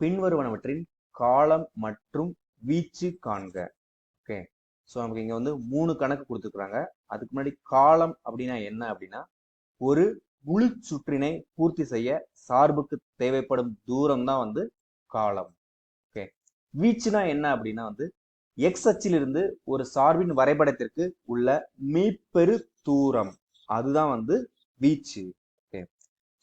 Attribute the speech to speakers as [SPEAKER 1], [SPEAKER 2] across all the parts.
[SPEAKER 1] பின்வருவனவற்றின் காலம் மற்றும் வீச்சு காண்க. ஓகே ஸோ நமக்கு இங்கே வந்து மூணு கணக்கு கொடுத்துருக்குறாங்க. அதுக்கு முன்னாடி காலம் அப்படின்னா என்ன அப்படின்னா ஒரு முழு சுற்றினை பூர்த்தி செய்ய சார்புக்கு தேவைப்படும் தூரம் தான் வந்து காலம். ஓகே வீச்சுனா என்ன அப்படின்னா வந்து எக்ஸ் அச்சிலிருந்து ஒரு சார்பின் வரைபடத்திற்கு உள்ள மீப்பெரு தூரம். அதுதான் வந்து வீச்சு. ஓகே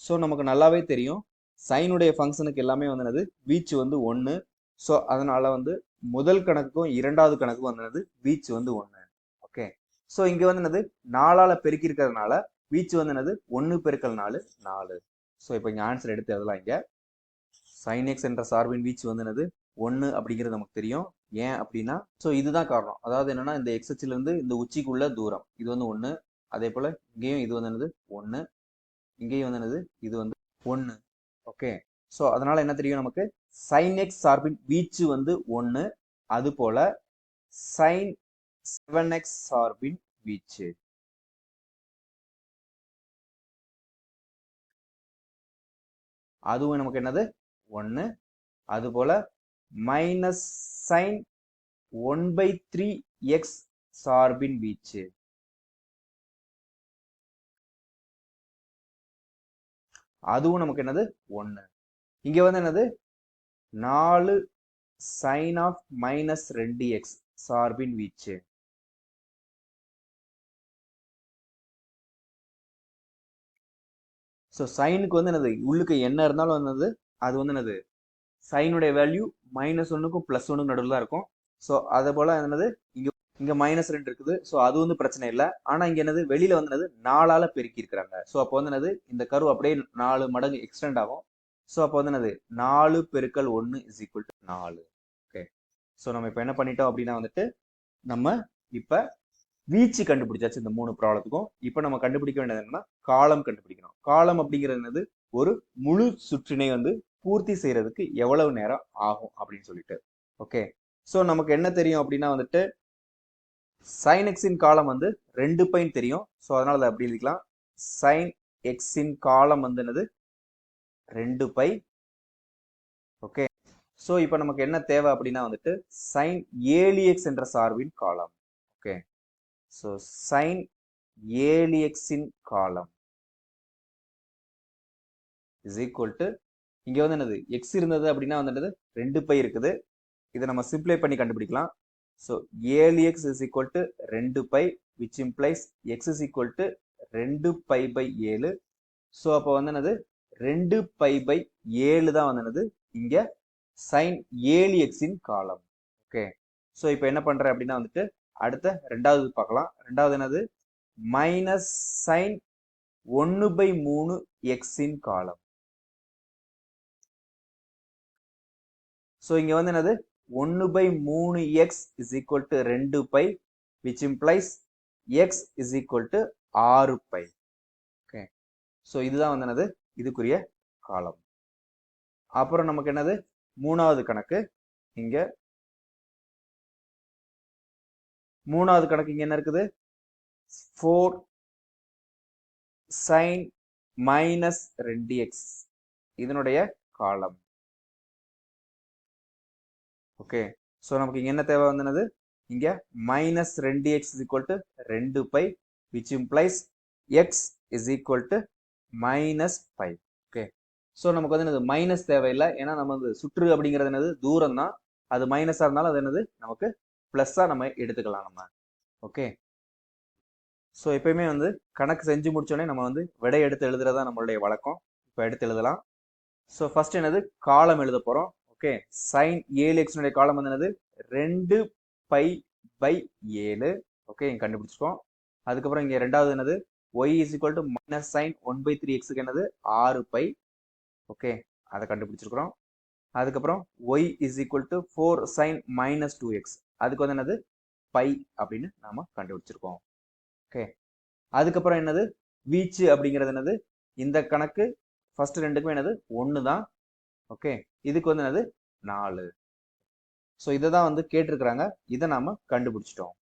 [SPEAKER 1] ஸோ நமக்கு நல்லாவே தெரியும். சைனுடைய ஃபங்க்ஷனுக்கு எல்லாமே வந்தனது வீச்சு வந்து ஒன்று ஸோ அதனால வந்து முதல் கணக்குக்கும் இரண்டாவது கணக்கும் வந்தனது வீச்சு வந்து ஒன்று ஓகே ஸோ இங்கே வந்து என்னது நாலால் பெருக்கி வீச்சு வந்து என்னது ஒன்று பெருக்கல் நாலு நாலு. ஸோ இப்போ இங்கே ஆன்சர் எடுத்து எழுதலாம் இங்கே. சைன் எக்ஸ் என்ற சார்பின் வீச்சு வந்து என்னது ஒன்று அப்படிங்கிறது நமக்கு தெரியும். ஏன் அப்படின்னா ஸோ இதுதான் காரணம். அதாவது என்னன்னா இந்த எக்ஸ் இருந்து இந்த உச்சிக்குள்ள தூரம் இது வந்து ஒன்று அதே போல் இங்கேயும் இது வந்து என்னது ஒன்று இங்கேயும் வந்து என்னது இது வந்து ஒன்று ஓகே ஸோ அதனால என்ன தெரியும் நமக்கு? சைன் எக்ஸ் சார்பின் வீச்சு வந்து ஒன்று அது போல சைன் செவன் எக்ஸ் சார்பின் வீச்சு. அதுவும் நமக்கு என்னது? ஒன்று அது போல minus sine one by three x சார்பின் வீச்சு. அதுவும் நமக்கு என்னது? ஒன்று இங்க வந்து என்னது? நாலு சைன் ஆஃப் மைனஸ் ரெண்டு எக்ஸ் சார்பின் வீச்சு. ஸோ சைனுக்கு வந்து என்னது? உள்ளுக்கு என்ன இருந்தாலும் என்னது? அது வந்து என்னது? சைனுடைய வேல்யூ மைனஸ் ஒன்றுக்கும் ப்ளஸ் ஒன்றுக்கும் நடுவில் தான் இருக்கும். ஸோ அதே போல் என்னது? இங்கே இங்கே மைனஸ் ரெண்டு இருக்குது. ஸோ அது வந்து பிரச்சனை இல்லை. ஆனால் இங்கே என்னது? வெளியில் வந்து என்னது? நாலால் பெருக்கி இருக்கிறாங்க ஸோ அப்போ வந்து என்னது? இந்த கரு அப்படியே நாலு மடங்கு எக்ஸ்டெண்ட் ஆகும். ஸோ அப்போ வந்து என்னது? நாலு பெருக்கல் ஒன்று இஸ் ஈக்குவல் டு நாலு. ஓகே ஸோ நம்ம இப்போ என்ன பண்ணிட்டோம் அப்படின்னா வந்துட்டு நம்ம இப்போ வீச்சு கண்டுபிடிச்சாச்சு இந்த மூணு ப்ராப்ளத்துக்கும். இப்போ நம்ம கண்டுபிடிக்க வேண்டியது என்னன்னா காலம் கண்டுபிடிக்கணும். காலம் அப்படிங்கிறது என்னது? ஒரு முழு சுற்றினை வந்து பூர்த்தி செய்யறதுக்கு எவ்வளவு நேரம் ஆகும் அப்படின்னு சொல்லிட்டு. ஓகே ஸோ நமக்கு என்ன தெரியும் அப்படின்னா வந்துட்டு சைன் எக்ஸின் காலம் வந்து ரெண்டு பைன் தெரியும். ஸோ அதனால அதை அப்படி எழுதிக்கலாம். சைன் எக்ஸின் காலம் வந்து என்னது? ரெண்டு பை. ஓகே ஸோ இப்போ நமக்கு என்ன தேவை அப்படின்னா வந்துட்டு சைன் ஏழு எக்ஸ் என்ற சார்பின் காலம். ஓகே ஸோ சைன் ஏழு எக்ஸின் காலம். இஸ் ஈக்குவல் டு இங்கே வந்து என்னது? எக்ஸ் இருந்தது அப்படின்னா வந்து என்னது? ரெண்டு பை இருக்குது. இதை நம்ம சிம்ப்ளை பண்ணி கண்டுபிடிக்கலாம். ஸோ ஏழு எக்ஸ் இஸ் ஈக்குவல் டு ரெண்டு pi which implies x is equal to ரெண்டு பை பை ஏழு. ஸோ அப்போ வந்து என்னது ரெண்டு பை பை ஏழு தான் வந்து என்னது இங்கே சைன் ஏழு எக்ஸின் காலம் ஓகே ஸோ இப்போ என்ன பண்ணுறேன் அப்படின்னா வந்துட்டு அடுத்த ரெண்டாவது பார்க்கலாம் ரெண்டாவது என்னது? மைனஸ் சைன் ஒன்று பை மூணு எக்ஸின் காலம் ஸோ இங்கே வந்து என்னது? ஒன்று பை மூணு எக்ஸ் இஸ் ஈக்குவல் டு ரெண்டு pi which implies x is equal to ஆறு பை ஓகே ஸோ இதுதான் வந்து என்னது? இதுக்குரிய காலம் அப்புறம் நமக்கு என்னது? மூணாவது கணக்கு. இங்கே மூணாவது கணக்கு இங்கே என்ன இருக்குது? ஃபோர் சைன் மைனஸ் ரெண்டு எக்ஸ் இதனுடைய காலம் ஓகே? ஸோ நமக்கு இங்கே என்ன தேவை வந்தது இங்கே மைனஸ் ரெண்டு எக்ஸ் இஸ் ஈக்குவல் டு ரெண்டு by which implies x is equal to minus five okay so நமக்கு வந்து என்னது? மைனஸ் தேவையில்லை. ஏன்னா நம்ம வந்து சுற்று அப்படிங்கிறது என்னது? தூரம் தான் அது மைனஸாக இருந்தாலும் அது என்னது? நமக்கு ப்ளஸ்ஸாக நம்ம எடுத்துக்கலாம் நம்ம. ஓகே ஸோ எப்பயுமே வந்து கணக்கு செஞ்சு முடிச்சோடனே நம்ம வந்து விடை எடுத்து எழுதுறதா நம்மளுடைய வழக்கம். இப்போ எடுத்து எழுதலாம். ஸோ ஃபஸ்ட் என்னது? காலம் எழுத போகிறோம் ஓகே. சைன் ஏழு எக்ஸினுடைய காலம் வந்து என்னது? ரெண்டு பை பை ஏழு. ஓகே இங்கே கண்டுபிடிச்சிருக்கோம். அதுக்கப்புறம் இங்கே ரெண்டாவது என்னது? Y is equal to minus sine one by three எக்ஸுக்கு என்னது? ஆறு பை. ஓகே அதை கண்டுபிடிச்சிருக்கிறோம். அதுக்கப்புறம் y is equal to four sine minus two x அதுக்கு வந்து என்னது? பை அப்படின்னு நாம் கண்டுபிடிச்சிருக்கோம். ஓகே அதுக்கப்புறம் என்னது? வீச்சு அப்படிங்கிறது என்னது? இந்த கணக்கு ஃபர்ஸ்ட் ரெண்டுக்குமே என்னது? ஒன்று தான் ஓகே? இதுக்கு வந்து என்னது? நாலு. ஸோ இதை தான் வந்து கேட்டிருக்கிறாங்க. இதை நாம் கண்டுபிடிச்சிட்டோம்.